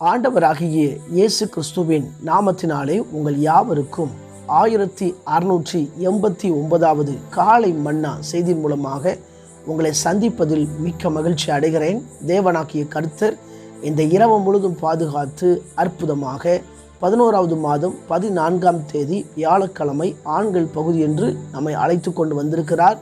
ஆண்டவராகிய இயேசு கிறிஸ்துவின் நாமத்தினாலே உங்கள் யாவருக்கும் ஆயிரத்தி அறுநூற்றி எண்பத்தி ஒன்பதாவது காலை மன்னா செய்தி மூலமாக உங்களை சந்திப்பதில் மிக்க மகிழ்ச்சி அடைகிறேன். தேவனாக்கிய கருத்தர் இந்த இரவு முழுதும் பாதுகாத்து அற்புதமாக பதினோராவது மாதம் பதினான்காம் தேதி வியாழக்கிழமை ஆண்கள் பகுதி என்று நம்மை அழைத்து கொண்டு வந்திருக்கிறார்.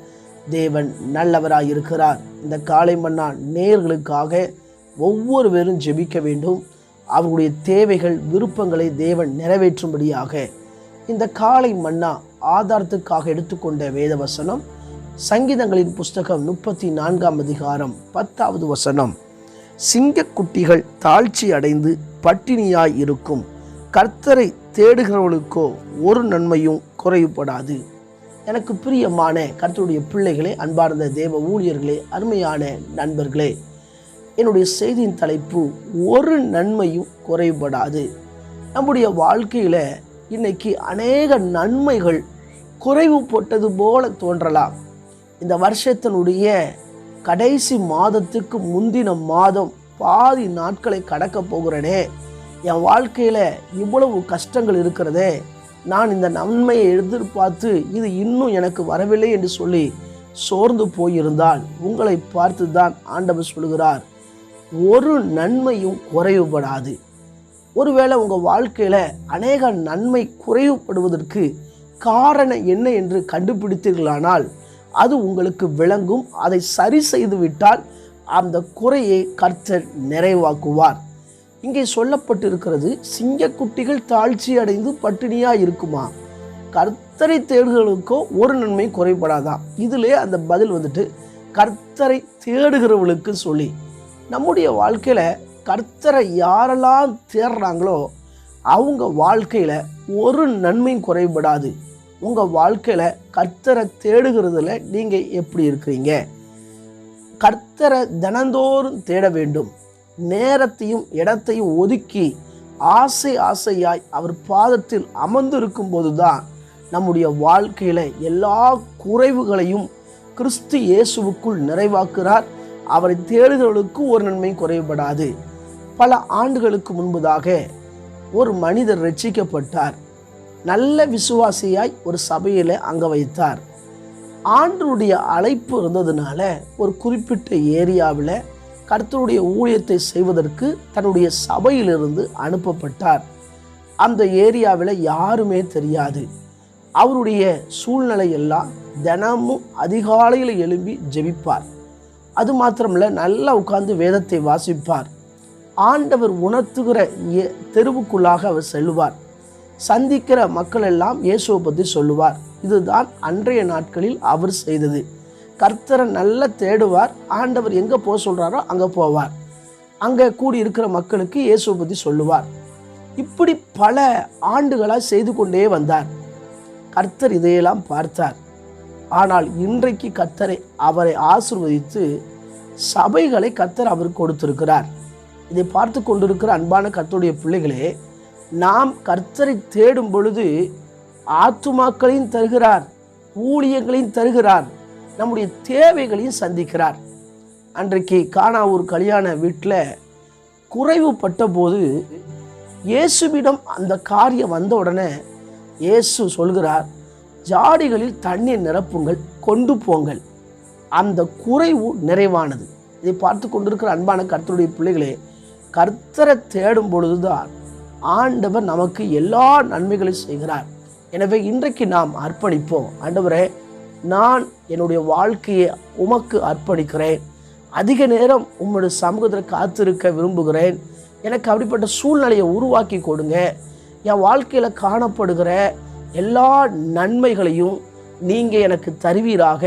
தேவன் நல்லவராயிருக்கிறார். இந்த காலை மன்னா நேர்களுக்காக ஒவ்வொருவரும் ஜெபிக்க வேண்டும். அவர்களுடைய தேவைகள் விருப்பங்களை தேவன் நிறைவேற்றும்படியாக. இந்த காலை மன்னா ஆதாரத்துக்காக எடுத்துக்கொண்ட வேத வசனம் சங்கீதங்களின் புஸ்தகம் முப்பத்தி நான்காம் அதிகாரம் பத்தாவது வசனம். சிங்கக்குட்டிகள் தாழ்ச்சி அடைந்து பட்டினியாய் இருக்கும். கர்த்தரை தேடுகிறவர்களுக்கோ ஒரு நன்மையும் குறைவுபடாது. எனக்கு பிரியமான கர்த்தருடைய பிள்ளைகளே அன்பார்ந்த தேவ ஊழியர்களே அருமையான நண்பர்களே என்னுடைய செய்தியின் தலைப்பு ஒரு நன்மையும் குறைபடாது. நம்முடைய வாழ்க்கையில் இன்னைக்கு அநேக நன்மைகள் குறைவுபட்டது போல தோன்றலாம். இந்த வருஷத்தினுடைய கடைசி மாதத்துக்கு முந்தின மாதம் பாதி நாட்களை கடக்க போகிறேனே. என் வாழ்க்கையில் இவ்வளவு கஷ்டங்கள் இருக்கிறதே. நான் இந்த நன்மையை எதிர்பார்த்து இது இன்னும் எனக்கு வரவில்லை என்று சொல்லி சோர்ந்து போயிருந்தால் உங்களை பார்த்து தான் ஆண்டவர் சொல்கிறார் ஒரு நன்மையும் குறைவுபடாது. ஒருவேளை உங்கள் வாழ்க்கையில் அநேக நன்மை குறைவுபடுவதற்கு காரணம் என்ன என்று கண்டுபிடித்தீர்களானால் அது உங்களுக்கு விளங்கும். அதை சரி செய்து விட்டால் அந்த குறையை கர்த்தர் நிறைவாக்குவார். இங்கே சொல்லப்பட்டிருக்கிறது சிங்கக்குட்டிகள் தாழ்ச்சி அடைந்து பட்டினியாக இருக்குமா? கர்த்தரை தேடுகளுக்கோ ஒரு நன்மை குறைபடாதான் இதிலே அந்த பதில் வந்துட்டு கர்த்தரை தேடுகிறவர்களுக்கு சொல்லி நம்முடைய வாழ்க்கையில் கர்த்தரை யாரெல்லாம் தேடுறாங்களோ அவங்க வாழ்க்கையில் ஒரு நன்மையும் குறைபடாது. உங்கள் வாழ்க்கையில் கர்த்தரை தேடுகிறதுல நீங்கள் எப்படி இருக்கிறீங்க? கர்த்தரை தினந்தோறும் தேட வேண்டும். நேரத்தையும் இடத்தையும் ஒதுக்கி ஆசை ஆசையாய் அவர் பாதத்தில் அமர்ந்து இருக்கும்போது தான் நம்முடைய வாழ்க்கையில் எல்லா குறைவுகளையும் கிறிஸ்து இயேசுவுக்குள் நிறைவாக்குறார் அவரை தேடுகிறவர்களுக்கு ஒரு நன்மை குறைபடாது பல ஆண்டுகளுக்கு முன்பதாக ஒரு மனிதர் ரட்சிக்கப்பட்டார். நல்ல விசுவாசியாய் ஒரு சபையில் அங்க வைத்தார். ஆண்டருடைய அழைப்பு இருந்ததுனால ஒரு குறிப்பிட்ட ஏரியாவில் கர்த்தருடைய ஊழியத்தை செய்வதற்கு தன்னுடைய சபையிலிருந்து அனுப்பப்பட்டார். அந்த ஏரியாவில் யாருமே தெரியாது. அவருடைய சூழ்நிலை எல்லாம் தினமும் அதிகாலையில் எழும்பி ஜெபிப்பார். அது மாத்திரமில்ல நல்லா உட்கார்ந்து வேதத்தை வாசிப்பார். ஆண்டவர் உணர்த்துகிற எ- தெருவுக்குள்ளாக அவர் செல்லுவார். சந்திக்கிற மக்கள் எல்லாம் இயேசுவை பற்றி சொல்லுவார். இதுதான் அன்றைய நாட்களில் அவர் செய்தது. கர்த்தரை நல்லா தேடுவார். ஆண்டவர் எங்கே போக சொல்கிறாரோ அங்கே போவார். அங்கே கூடி இருக்கிற மக்களுக்கு இயேசுவை பற்றி சொல்லுவார். இப்படி பல ஆண்டுகளாக செய்து கொண்டே வந்தார். கர்த்தர் இதையெல்லாம் பார்த்தார். ஆனால் இன்றைக்கு கர்த்தரை அவரை ஆசிர்வதித்து சபைகளை கத்தர் அவர் கொடுத்திருக்கிறார். இதை பார்த்து கொண்டிருக்கிற அன்பான கத்தருடைய பிள்ளைகளே நாம் கர்த்தரை தேடும் பொழுது ஆத்துமாக்களையும் தருகிறார் ஊழியங்களையும் தருகிறார் நம்முடைய தேவைகளையும் சந்திக்கிறார். அன்றைக்கு காணாவூர் கல்யாண வீட்டில் குறைவுபட்ட போது இயேசுவிடம் அந்த காரியம் வந்த உடனே இயேசு சொல்கிறார் ஜாடிகளில் தண்ணீர் நிரப்புங்கள் கொண்டு போங்கள். அந்த குறைவு நிறைவானது. இதை பார்த்து கொண்டிருக்கிற அன்பான கர்த்தருடைய பிள்ளைகளே கர்த்தரை தேடும் பொழுதுதான் ஆண்டவர் நமக்கு எல்லா நன்மைகளையும் செய்கிறார். எனவே இன்றைக்கு நாம் அர்ப்பணிப்போம். ஆண்டவரே நான் என்னுடைய வாழ்க்கையை உமக்கு அர்ப்பணிக்கிறேன். அதிக நேரம் உம்முடைய சமூகத்தில் காத்திருக்க விரும்புகிறேன். எனக்கு அப்படிப்பட்ட சூழ்நிலையை உருவாக்கி கொடுங்க. என் வாழ்க்கையில் காணப்படுகிற எல்லா நன்மைகளையும் நீங்கள் எனக்கு தருவீராக.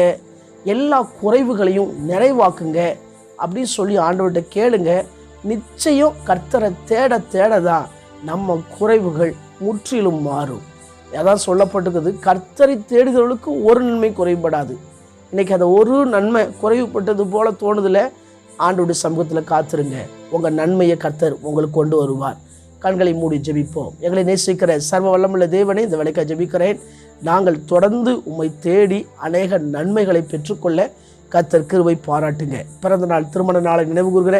எல்லா குறைவுகளையும் நிறைவாக்குங்க. அப்படின்னு சொல்லி ஆண்டவர்கிட்ட கேளுங்க. நிச்சயம் கர்த்தரை தேட தேட தான் நம்ம குறைவுகள் முற்றிலும் மாறும். அதான் சொல்லப்பட்டிருக்குது. கர்த்தரை தேடுகிறவர்களுக்கு ஒரு நன்மை குறைபடாது இன்றைக்கி அதை ஒரு நன்மை குறைவுபட்டது போல தோணுதுல ஆண்டோடைய சமூகத்தில் காத்துருங்க. உங்கள் நன்மையை கர்த்தர் உங்களுக்கு கொண்டு வருவார். கண்களை மூடி ஜெபிப்போம். எங்களை நேசிக்கிற சர்வ வல்லமுள்ள தேவனை இந்த வேலைக்காக ஜெபிக்கிறேன். நாங்கள் தொடர்ந்து உம்மை தேடி அநேக நன்மைகளை பெற்றுக்கொள்ள கத்தர் கிருவை பாராட்டுங்க. பிறந்த நாள் திருமண நாளை நினைவு கூறுகிற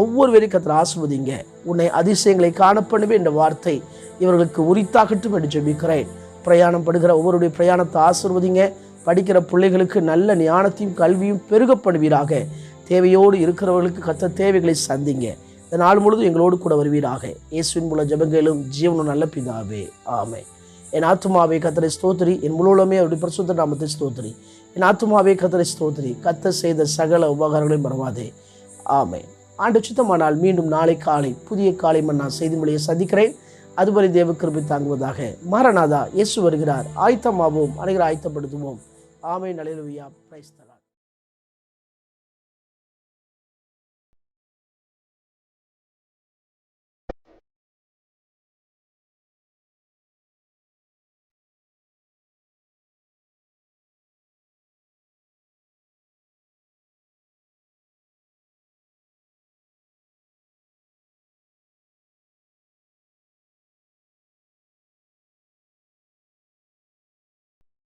ஒவ்வொருவரையும் கத்தர் ஆசிர்வதிங்க. உன்னை அதிசயங்களை காணப்பண்ணுவே என்ற வார்த்தை இவர்களுக்கு உரித்தாகட்டும் என்று ஜெபிக்கிறேன். பிரயாணம் படுகிற ஒவ்வொருடைய பிரயாணத்தை ஆசிர்வதிங்க. படிக்கிற பிள்ளைகளுக்கு நல்ல ஞானத்தையும் கல்வியும் பெருகப்படுவீராக. தேவையோடு இருக்கிறவர்களுக்கு கத்த தேவைகளை சந்திங்க. இந்த நாள் முழுதும் எங்களோடு கூட வருவீராக. இயேசுவின் மூல ஜெபங்களும் ஜீவனும் நல்ல பிதாவே. ஆமை என் ஆத்துமாவே கத்தரை ஸ்தோத்திரி. என் முழுவதுமே அவருடைய பரிசுத்த நாமத்தை ஸ்தோத்திரி. என் ஆத்துமாவே கத்தரை ஸ்தோத்திரி. கத்த செய்த சகல உபகாரங்களையும் மறவாதே. ஆமை ஆண்டு சுத்தமானால் மீண்டும் நாளை காலை புதிய காலை மண் நான் செய்தி மொழியை சந்திக்கிறேன். அதுவரை தேவ கிருபை தாங்குவதாக மாரநாதா இயேசு வருகிறார். ஆயத்தமாவோம் அனைவரும் ஆயத்தப்படுத்துவோம். ஆமை நலைலுவியா பிரைஸ்தலா